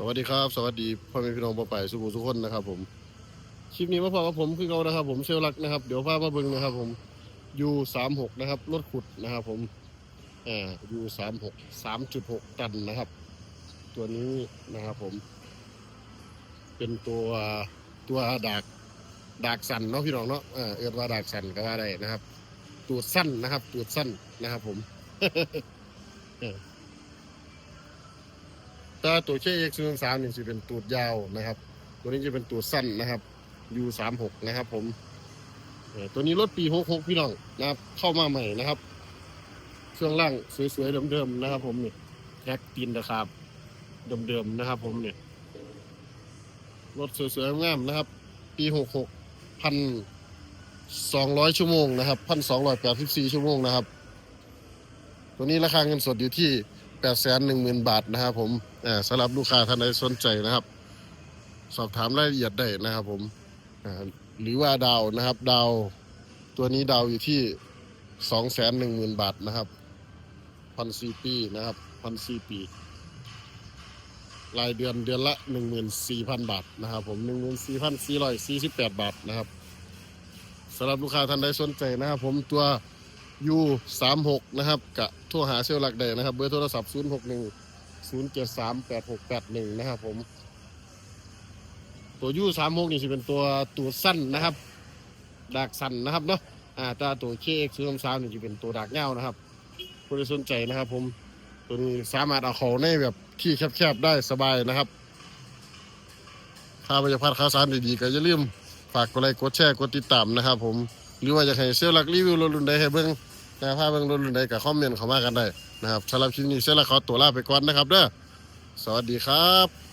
สวัสดีครับ สวัสดีพ่อแม่พี่น้องปอไปสุขุมทุกคนนะครับ ผมคลิปนี้มาพอกับผมคือเขานะครับ ผมเซลลลักนะครับเดี๋ยวพามาเบิ่งนะครับ ผมยูสามหกนะครับรถขุดนะครับ ผมอ่ายูสามหกสามจุดหกตันนะครับ ตัวนี้นะครับ ผม เป็นตัวตัวดากดากสันเนาะพี่น้องเนาะอ่าเอื้อว่าดากสันก็ว่าได้นะครับ ตูดสั้นนะครับ ตูดสั้นนะครับ ผม ถ้าตัวเคเอ็กซ์สามนี่จะเป็นตูดยาวนะครับ ตัวนี้จะเป็นตูดสั้นนะครับยูสามหกนะครับ ผมตัวนี้รถปีหกหกพี่น้องนะครับ เข้ามาใหม่นะครับ เครื่องล่างสวยๆเดิมๆนะครับ ผมเนี่ยแท็กตีนนะครับเดิมๆนะครับ ผมเนี่ยรถสวยๆงามๆนะครับ ปีหกหกพันสองร้อยชั่วโมงนะครับพันสองร้อยแปดสิบสี่ชั่วโมงนะครับ ตัวนี้ราคาเงินสดอยู่ที่ แปดแสนหนึ่งหมื่นบาทนะครับผมสำหรับลูกค้าท่านใดสนใจนะครับ สอบถามรายละเอียดได้นะครับผมหรือว่าดาวนะครับ ดาวตัวนี้ดาวอยู่ที่สองแสนหนึ่งหมื่นบาทนะครับพันสี่ปีนะครับพันสี่ปี รายเดือนเดือนละหนึ่งหมื่นสี่พันบาทนะครับ ผมหนึ่งหมื่นสี่พันสี่ร้อยสี่สิบแปดบาทนะครับสำหรับลูกค้าท่านใดสนใจนะครับ ผมตัว ยูสามหกนะครับกะโทรหาเซลล์หลักได้นะครับ เบอร์โทรศัพท์ศูนย์หกหนึ่งศูนย์เจ็ดสามแปดหกแปดหนึ่งนะครับผม ตัวยูสามหกนี่จะเป็นตัวตัวสั้นนะครับดากสั้นนะครับเนาะอ่าแตาตัวเคเอ็กซ์สามนี่จะเป็นตัวดากเงานะครับผู้ใดสนใจนะครับผมตัวนี้สามารถเอาเขาในแบบที่แคบๆได้สบายนะครับถ้าไม่อยากาดข่าวสารดีๆก็อย่าลืมฝากกดไลค์กดแชร์กดติดตามนะครับผมหรือว่าอยากให้เซลล์หลักรีวิวรถรุ่นใดให้เบิ่ง แต่ถ้าเบิ่งรถรุ่นใดก็คอมเมนต์เข้ามากันได้นะครับสำหรับคลิปนี้เสร็จแล้วขอตัวลาไปก่อนนะครับเด้อสวัสดีครับ